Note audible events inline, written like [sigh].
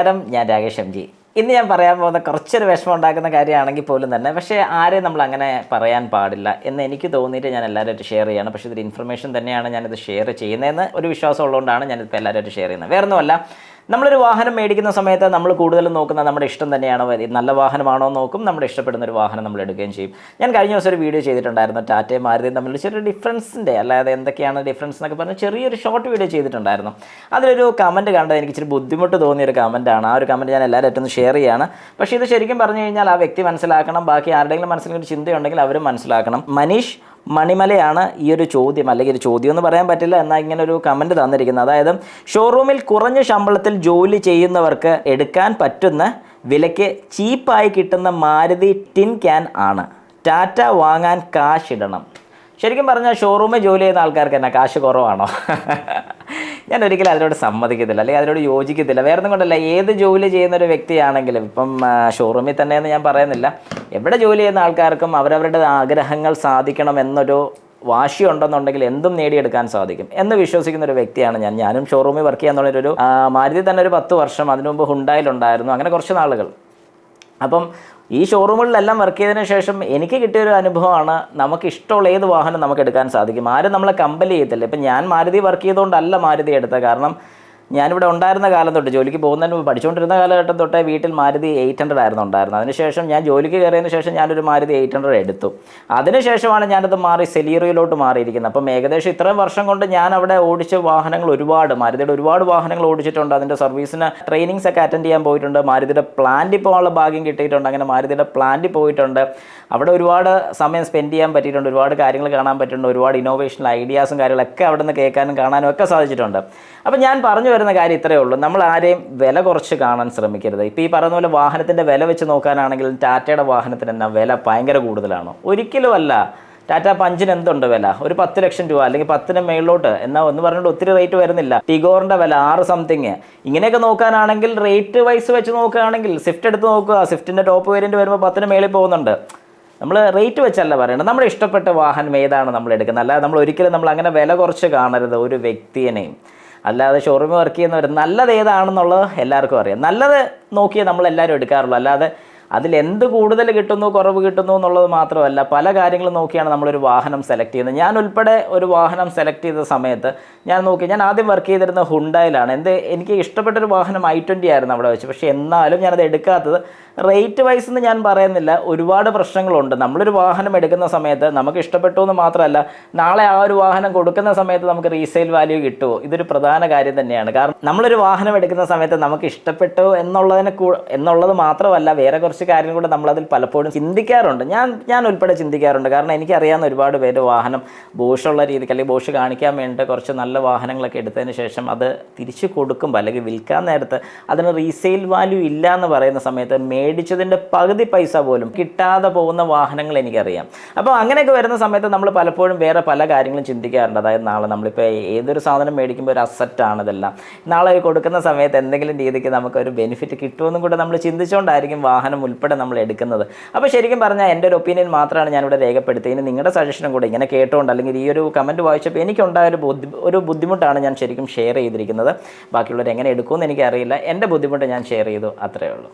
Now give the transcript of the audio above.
നമസ്കാരം ഞാൻ Rakesh M G. ഇന്ന് ഞാൻ പറയാൻ പോകുന്ന കുറച്ചൊരു വിഷമം ഉണ്ടാക്കുന്ന കാര്യമാണെങ്കിൽ പോലും തന്നെ പക്ഷേ ആരെയും നമ്മൾ അങ്ങനെ പറയാൻ പാടില്ല എന്ന് എനിക്ക് തോന്നിയിട്ട് ഞാൻ എല്ലാവരുമായിട്ട് ഷെയർ ചെയ്യണം. പക്ഷേ ഇതൊരു ഇൻഫർമേഷൻ തന്നെയാണ് ഞാനിത് ഷെയർ ചെയ്യുന്നതെന്ന് ഒരു വിശ്വാസം ഉള്ളതുകൊണ്ടാണ് ഞാനിപ്പോൾ എല്ലാവരുമായിട്ട് ഷെയർ ചെയ്യുന്നത്. വേറെ ഒന്നുമല്ല നമ്മളൊരു വാഹനം മേടിക്കുന്ന സമയത്ത് നമ്മൾ കൂടുതലും നോക്കുന്ന നമ്മുടെ ഇഷ്ടം തന്നെയാണ്. നല്ല വാഹനമാണോ നോക്കും. നമ്മുടെ ഇഷ്ടപ്പെടുന്ന ഒരു വാഹനം നമ്മൾ എടുക്കുകയും ചെയ്യും. ഞാൻ കഴിഞ്ഞ ദിവസം ഒരു വീഡിയോ ചെയ്തിട്ടുണ്ടായിരുന്നു. ടാറ്റയും മാരുതിയും തമ്മിൽ ചെറിയ ഡിഫറൻസിന്റെ അല്ലാതെ എന്തൊക്കെയാണ് ഡിഫറൻസ് എന്നൊക്കെ പറഞ്ഞ് ചെറിയൊരു ഷോർട്ട് വീഡിയോ ചെയ്തിട്ടുണ്ടായിരുന്നു. അതിലൊരു കമന്റ് കണ്ടത് എനിക്ക് ഇച്ചിരി ബുദ്ധിമുട്ട് തോന്നിയ ഒരു കമന്റാണ് ആ ഒരു കമന്റ് ഞാൻ എല്ലാവരും ഷെയർ ചെയ്യാണ്. പക്ഷേ ഇത് ശരിക്കും പറഞ്ഞു കഴിഞ്ഞാൽ ആ വ്യക്തി മനസ്സിലാക്കണം. ബാക്കി ആരുടെയെങ്കിലും മനസ്സിലൊരു ചിന്തയുണ്ടെങ്കിൽ അവരും മനസ്സിലാക്കണം. മനീഷ് മണിമലയാണ് ഈ ഒരു ചോദ്യം അല്ലെങ്കിൽ ഒരു ചോദ്യം എന്ന് പറയാൻ പറ്റില്ല എന്നാൽ ഇങ്ങനെ ഒരു കമന്റ് തന്നിരിക്കുന്നത്. അതായത് ഷോറൂമിൽ കുറഞ്ഞ ശമ്പളത്തിൽ ജോലി ചെയ്യുന്നവർക്ക് എടുക്കാൻ പറ്റുന്ന വിലയ്ക്ക് ചീപ്പായി കിട്ടുന്ന മാരുതി ടിൻ ക്യാൻ ആണ്. ടാറ്റ വാങ്ങാൻ കാശിടണം ശരിക്കും പറഞ്ഞാൽ ഷോറൂമിൽ ജോലി ചെയ്യുന്ന ആൾക്കാർക്ക് എന്നാ കാശ് കുറവാണോ? [laughs] ഞാൻ ഒരിക്കലും അതിനോട് സമ്മതിക്കത്തില്ല അല്ലെങ്കിൽ അതിനോട് യോജിക്കത്തില്ല. വേറെ ഒന്നും കൊണ്ടല്ല ഏത് ജോലി ചെയ്യുന്ന ഒരു വ്യക്തിയാണെങ്കിലും ഇപ്പം ഷോറൂമിൽ തന്നെയെന്ന് ഞാൻ പറയുന്നില്ല. എവിടെ ജോലി ചെയ്യുന്ന ആൾക്കാർക്കും അവരവരുടെ ആഗ്രഹങ്ങൾ സാധിക്കണം എന്നൊരു വാശി ഉണ്ടെന്നുണ്ടെങ്കിൽ എന്തും നേടിയെടുക്കാൻ സാധിക്കും എന്ന് വിശ്വസിക്കുന്ന ഒരു വ്യക്തിയാണ് ഞാൻ. ഞാനും ഷോറൂമിൽ വർക്ക് ചെയ്യാൻ തുടങ്ങിയൊരു മാരുതി തന്നെ ഒരു പത്ത് വർഷം അതിനു മുമ്പ് ഹുണ്ടായിലുണ്ടായിരുന്നു അങ്ങനെ കുറച്ച് നാളുകൾ. അപ്പം ഈ ഷോറൂമുകളിലെല്ലാം വർക്ക് ചെയ്തതിന് ശേഷം എനിക്ക് കിട്ടിയൊരു അനുഭവമാണ് നമുക്ക് ഇഷ്ടമുള്ള ഏത് വാഹനം നമുക്ക് എടുക്കാൻ സാധിക്കും. ആരും നമ്മളെ കമ്പൽ ചെയ്യത്തില്ല. ഇപ്പം ഞാൻ മാരുതി വർക്ക് ചെയ്തുകൊണ്ടല്ല മാരുതി എടുത്തത്. കാരണം ഞാനിവിടെ ഉണ്ടായിരുന്ന കാലം തൊട്ട് ജോലിക്ക് പോകുന്നതിന് മുമ്പ് പഠിച്ചുകൊണ്ടിരുന്ന കാലഘട്ടം തൊട്ടേ വീട്ടിൽ മാരുതി എയ്റ്റ് ഹൺഡ്രഡ് ആയിരുന്നു ഉണ്ടായിരുന്നത്. അതിനുശേഷം ഞാൻ ജോലിക്ക് കയറിയതിന് ശേഷം ഞാനൊരു മാരുതി എയ്റ്റ് ഹൺഡ്രഡ് എടുത്തു. അതിനുശേഷമാണ് ഞാനത് മാറി സെലീറിയിലോട്ട് മാറിയിരിക്കുന്നത്. അപ്പം ഏകദേശം ഇത്രയും വർഷം കൊണ്ട് ഞാൻ അവിടെ ഓടിച്ച വാഹനങ്ങൾ ഒരുപാട് മാരുതിയുടെ ഒരുപാട് വാഹനങ്ങൾ ഓടിച്ചിട്ടുണ്ട്. അതിന്റെ സർവീസിന് ട്രെയിനിങ്സ് ഒക്കെ അറ്റൻഡ് ചെയ്യാൻ പോയിട്ടുണ്ട്. മാരുതിയുടെ പ്ലാന്റിൽ പോകാനുള്ള ഭാഗ്യം കിട്ടിയിട്ടുണ്ട്. അങ്ങനെ മാരുതിയുടെ പ്ലാന്റിൽ പോയിട്ടുണ്ട്. അവിടെ ഒരുപാട് സമയം സ്പെൻഡ് ചെയ്യാൻ പറ്റിയിട്ടുണ്ട്. ഒരുപാട് കാര്യങ്ങൾ കാണാൻ പറ്റിയിട്ടുണ്ട്. ഒരുപാട് ഇന്നോവേഷണൽ ഐഡിയാസും കാര്യങ്ങളൊക്കെ അവിടെ നിന്ന് കേൾക്കാനും കാണാനും ഒക്കെ സാധിച്ചിട്ടുണ്ട്. അപ്പം ഞാൻ പറഞ്ഞു വരുന്ന കാര്യം ഇത്രയേ ഉള്ളൂ. നമ്മൾ ആരെയും വില കുറച്ച് കാണാൻ ശ്രമിക്കരുത്. ഇപ്പോൾ ഈ പറയുന്ന പോലെ വാഹനത്തിന്റെ വില വെച്ച് നോക്കാനാണെങ്കിൽ ടാറ്റയുടെ വാഹനത്തിന് എന്നാ വില ഭയങ്കര കൂടുതലാണോ? ഒരിക്കലും അല്ല. ടാറ്റ പഞ്ചിന് എന്തുണ്ട് വില? ഒരു പത്ത് ലക്ഷം രൂപ അല്ലെങ്കിൽ പത്തിന് മേളിലോട്ട് എന്നാൽ ഒന്ന് പറഞ്ഞിട്ട് ഒത്തിരി റേറ്റ് വരുന്നില്ല. ടിഗോറിന്റെ വില ആറ് സംതിങ് ഇങ്ങനെയൊക്കെ നോക്കാനാണെങ്കിൽ റേറ്റ് വൈസ് വെച്ച് നോക്കുകയാണെങ്കിൽ സ്വിഫ്റ്റ് എടുത്ത് നോക്കുക. സ്വിഫ്റ്റിന്റെ ടോപ്പ് വേരിയന്റ് വരുമ്പോൾ പത്തിന് മേളിൽ പോകുന്നുണ്ട്. നമ്മൾ റേറ്റ് വെച്ചല്ല പറയേണ്ടത് നമ്മുടെ ഇഷ്ടപ്പെട്ട വാഹനം ഏതാണ് നമ്മൾ എടുക്കുന്നത്? അല്ലാതെ നമ്മൾ ഒരിക്കലും നമ്മൾ അങ്ങനെ വില കുറച്ച് കാണരുത് ഒരു വ്യക്തിയെയും. അല്ലാതെ ഷോറൂമിൽ വർക്ക് ചെയ്യുന്നവർ നല്ലത് ഏതാണെന്നുള്ളത് എല്ലാവർക്കും അറിയാം. നല്ലത് നോക്കിയേ നമ്മളെല്ലാവരും എടുക്കാറുള്ളൂ. അല്ലാതെ അതിൽ എന്ത് കൂടുതൽ കിട്ടുന്നു കുറവ് കിട്ടുന്നു എന്നുള്ളത് മാത്രമല്ല പല കാര്യങ്ങളും നോക്കിയാണ് നമ്മളൊരു വാഹനം സെലക്ട് ചെയ്യുന്നത്. ഞാൻ ഉൾപ്പെടെ ഒരു വാഹനം സെലക്ട് ചെയ്ത സമയത്ത് ഞാൻ നോക്കി ഞാൻ ആദ്യം വർക്ക് ചെയ്തിരുന്ന ഹുണ്ടായിലാണ് എന്ത് എനിക്ക് ഇഷ്ടപ്പെട്ടൊരു വാഹനം ഐ ട്വന്റി ആയിരുന്നു അവിടെ വെച്ച്. പക്ഷേ എന്നാലും ഞാനത് എടുക്കാത്തത് റേറ്റ് വൈസ് എന്ന് ഞാൻ പറയുന്നില്ല. ഒരുപാട് പ്രശ്നങ്ങളുണ്ട്. നമ്മളൊരു വാഹനം എടുക്കുന്ന സമയത്ത് നമുക്ക് ഇഷ്ടപ്പെട്ടു എന്ന് മാത്രമല്ല നാളെ ആ ഒരു വാഹനം കൊടുക്കുന്ന സമയത്ത് നമുക്ക് റീസെയിൽ വാല്യൂ കിട്ടുമോ ഇതൊരു പ്രധാന കാര്യം തന്നെയാണ്. കാരണം നമ്മളൊരു വാഹനം എടുക്കുന്ന സമയത്ത് നമുക്ക് ഇഷ്ടപ്പെട്ടു എന്നുള്ളതിനെ എന്നുള്ളത് മാത്രമല്ല വേറെ കുറച്ച് കാര്യങ്ങൾ കൂടെ നമ്മളതിൽ പലപ്പോഴും ചിന്തിക്കാറുണ്ട്. ഞാൻ ഞാൻ ഉൾപ്പെടെ ചിന്തിക്കാറുണ്ട്. കാരണം എനിക്കറിയാവുന്ന ഒരുപാട് പേര് വാഹനം ബോഷുള്ള രീതിക്ക് അല്ലെങ്കിൽ ബോഷ് കാണിക്കാൻ വേണ്ടി കുറച്ച് നല്ല വാഹനങ്ങളൊക്കെ എടുത്തതിന് ശേഷം അത് തിരിച്ചു കൊടുക്കുമ്പോൾ അല്ലെങ്കിൽ വിൽക്കാൻ നേരത്ത് അതിന് റീസെയിൽ വാല്യൂ ഇല്ല എന്ന് പറയുന്ന സമയത്ത് മേടിച്ചതിന്റെ പകുതി പൈസ പോലും കിട്ടാതെ പോകുന്ന വാഹനങ്ങൾ എനിക്കറിയാം. അപ്പോൾ അങ്ങനെയൊക്കെ വരുന്ന സമയത്ത് നമ്മൾ പലപ്പോഴും വേറെ പല കാര്യങ്ങളും ചിന്തിക്കാറുണ്ട്. അതായത് നാളെ നമ്മളിപ്പോൾ ഏതൊരു സാധനം മേടിക്കുമ്പോൾ ഒരു അസറ്റാണ് ഇതെല്ലാം. നാളെ കൊടുക്കുന്ന സമയത്ത് എന്തെങ്കിലും രീതിക്ക് നമുക്കൊരു ബെനിഫിറ്റ് കിട്ടുമെന്നും കൂടെ നമ്മൾ ചിന്തിച്ചുകൊണ്ടായിരിക്കും വാഹനം ഉൾപ്പെടെ നമ്മൾ എടുക്കുന്നത്. അപ്പോൾ ശരിക്കും പറഞ്ഞാൽ എന്റെ ഒരു ഒപ്പീനിയൻ മാത്രമാണ് ഞാനിവിടെ രേഖപ്പെടുത്തിയത്. ഇനി നിങ്ങളുടെ സജഷനും കൂടെ ഇങ്ങനെ കേട്ടുകൊണ്ട് അല്ലെങ്കിൽ ഈ ഒരു കമന്റ് വായിച്ചപ്പോൾ എനിക്കുണ്ടായ ഒരു ബുദ്ധി ഒരു ബുദ്ധിമുട്ടാണ് ഞാൻ ശരിക്കും ഷെയർ ചെയ്തിരിക്കുന്നത്. ബാക്കിയുള്ളവർ എങ്ങനെ എടുക്കുമെന്ന് എനിക്കറിയില്ല. എന്റെ ബുദ്ധിമുട്ട് ഞാൻ ഷെയർ ചെയ്തു. അത്രയേ ഉള്ളൂ.